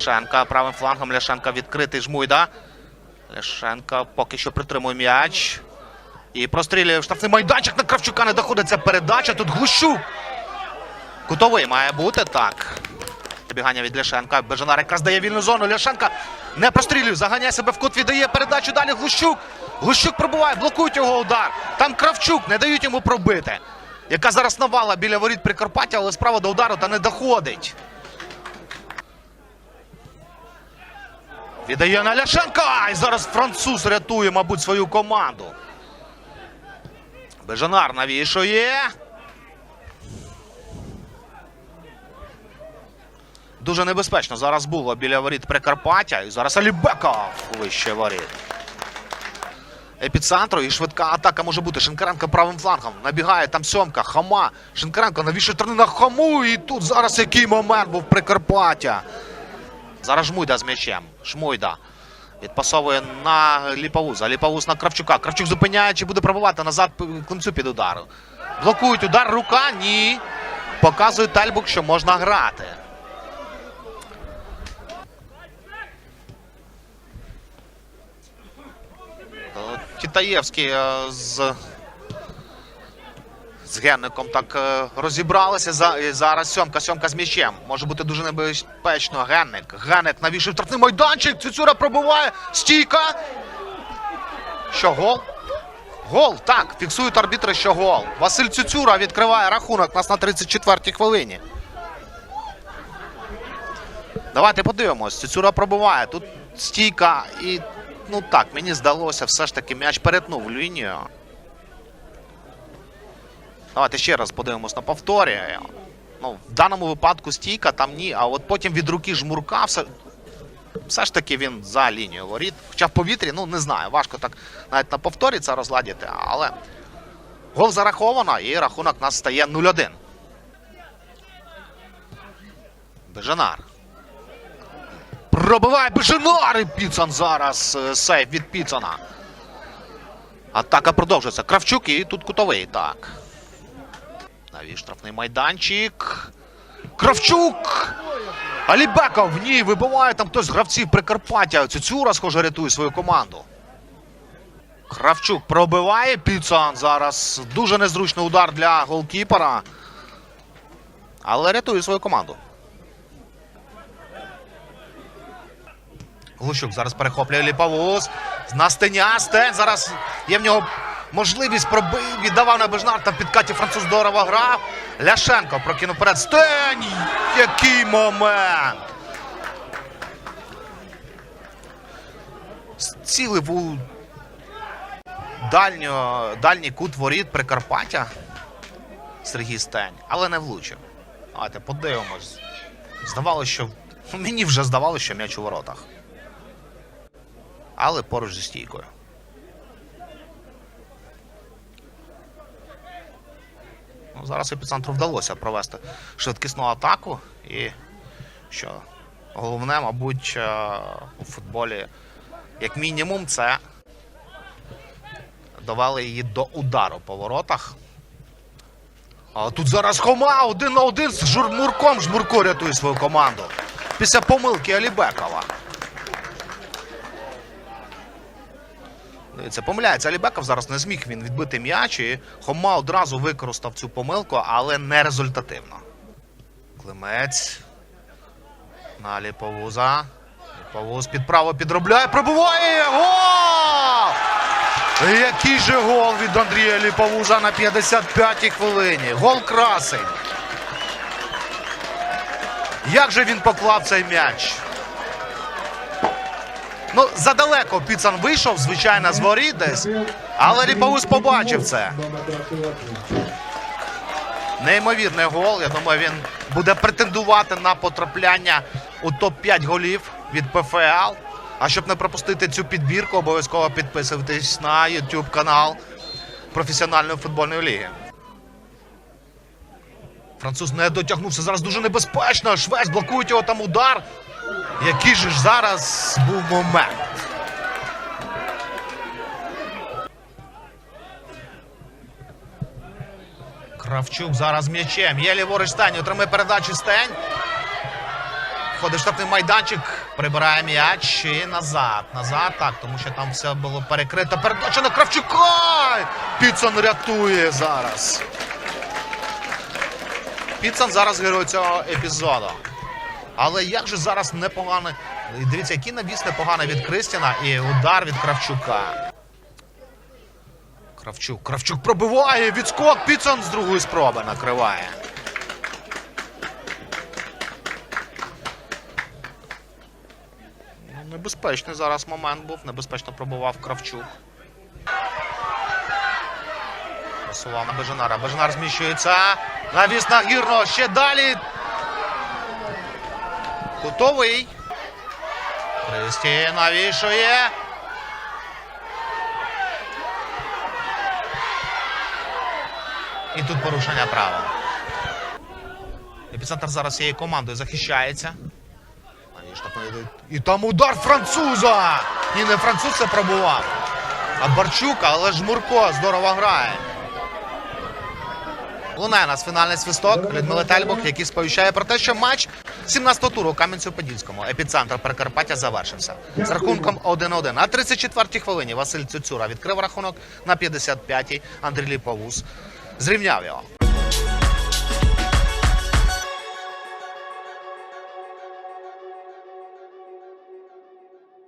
Ляшенка правим флангом. Ляшенка відкритий жмуйда. Ляшенка поки що притримує м'яч. І прострілює в штрафний майданчик на Кравчука. Не доходить ця передача. Тут Глущук. Кутовий має бути так. Добігання від Ляшенка. Бежанар якраз дає вільну зону. Ляшенка не прострілює. Заганяє себе в кут, віддає передачу. Далі Глущук. Глущук пробуває, блокують його удар. Там Кравчук, не дають йому пробити. Яка зараз навала біля воріт Прикарпаття, але справа до удару та не доходить. Віддає на Ляшенка. І зараз француз рятує, мабуть, свою команду. Бежанар навішує. Дуже небезпечно зараз було біля воріт Прикарпаття. І зараз Алібеков вище воріт. Епіцентру і швидка атака може бути. Шинкаренко правим флангом. Набігає там сьомка, хама. Шинкаренко навішує на хаму. І тут зараз який момент був Прикарпаття. Зараз Жмуйда з м'ячем. Шмуйда. Відпасовує на Ліповуза. Ліповуз на Кравчука. Кравчук зупиняє, чи буде пробувати назад кінцю під удару. Блокують удар. Рука. Ні. Показує Тельбук, що можна грати. Тітаєвський е, з, з Генником так е, розібралися. За, зараз сьомка, сьомка з м'ячем. Може бути дуже небезпечно. Генник. Генник навішує штрафний майданчик. Цюцюра пробиває. Стійка. Що гол? Гол, так, фіксують арбітри, що гол. Василь Цюцюра відкриває рахунок нас на 34-й хвилині. Давайте подивимось. Цюцюра пробиває. Тут стійка і. Ну так, мені здалося, все ж таки м'яч перетнув лінію. Давайте ще раз подивимось на повторі. Ну, в даному випадку стійка там ні, а от потім від руки жмурка все, все ж таки він за лінією воріт. Хоча в повітрі, ну не знаю, важко так навіть на повторі це розладіти, але гол зараховано і рахунок нас стає 0-1. Бежанар. Пробиває Бежанар і Піцан зараз. е, Сейф від Піцана. Атака продовжується. Кравчук і тут кутовий. Так. Навіть штрафний майданчик. Кравчук! Алібеков! Ні, вибиває там хтось з гравців Прикарпаття. Цюцюра, схоже, рятує свою команду. Кравчук пробиває Піцан зараз. Дуже незручний удар для голкіпера. Але рятує свою команду. Глущук зараз перехоплює Ліповоз. На Стеня. Стень зараз є в нього можливість пробив. Віддавав на Бежнар. Там підкаті француз здорово грав. Ляшенко прокинув вперед. Стень! Який момент! Цілив у дальньо, дальній кут воріт Прикарпаття. Сергій Стень, але не влучив. Давайте подивимось. Здавалося, що. Мені вже здавалося, що м'яч у воротах але поруч зі стійкою. Зараз епіцентру вдалося провести швидкісну атаку. І що головне, мабуть, е, у футболі, як мінімум, це довели її до удару по воротах. А тут зараз Хома один на один з Журмурком. Жмурко рятує свою команду. Після помилки Алібекова. Це помиляється. Алібеков зараз не зміг він відбити м'яч. І Хома одразу використав цю помилку, але не результативно. Климець. На Ліповуза. Ліповуз під право підробляє. Пробиває! Гол! Який же гол від Андрія Ліповуза на 55-й хвилині. Гол красень. Як же він поклав цей м'яч? Ну, задалеко Піцан вийшов, звичайно, з воріт десь. Але Ліповус побачив це. Неймовірний гол. Я думаю, він буде претендувати на потрапляння у топ-5 голів від ПФЛ. А щоб не пропустити цю підбірку, обов'язково підписуйтесь на YouTube канал професіональної футбольної ліги. Француз не дотягнувся. Зараз дуже небезпечно. Швець блокують його там удар. Який же ж зараз був момент? Кравчук зараз м'ячем. Є ліворуч Стень. Отримає передачу Стень. Входить в штрафний майданчик, прибирає м'яч і назад. Назад, так, тому що там все було перекрито. Передача на Кравчука! Піцон рятує зараз. Піцон зараз герой цього епізоду. Але як же зараз непогано. Дивіться, який навіс непоганий від Кристіна і удар від Кравчука. Кравчук. Кравчук пробиває. Відскок. Піцон з другої спроби накриває. Ну, Небезпечний зараз момент був. Небезпечно пробував Кравчук. Посував на Бежанара. Бежанар зміщується. Навіс на гірно. Ще далі. Кутовий. Кристі навішує. І тут порушення правил. Епіцентр зараз цією командою захищається. І там удар француза! І не француз це пробував. А Барчук, але ж Мурко здорово грає. Лунає нас фінальний свисток Людмила Тельбух, який сповіщає про те, що матч 17-го туру у Кам'янцю-Подільському. Епіцентр Прикарпаття завершився. З рахунком 1-1. На 34-й хвилині Василь Цюцюра відкрив рахунок на 55-й. Андрій Ліповус зрівняв його.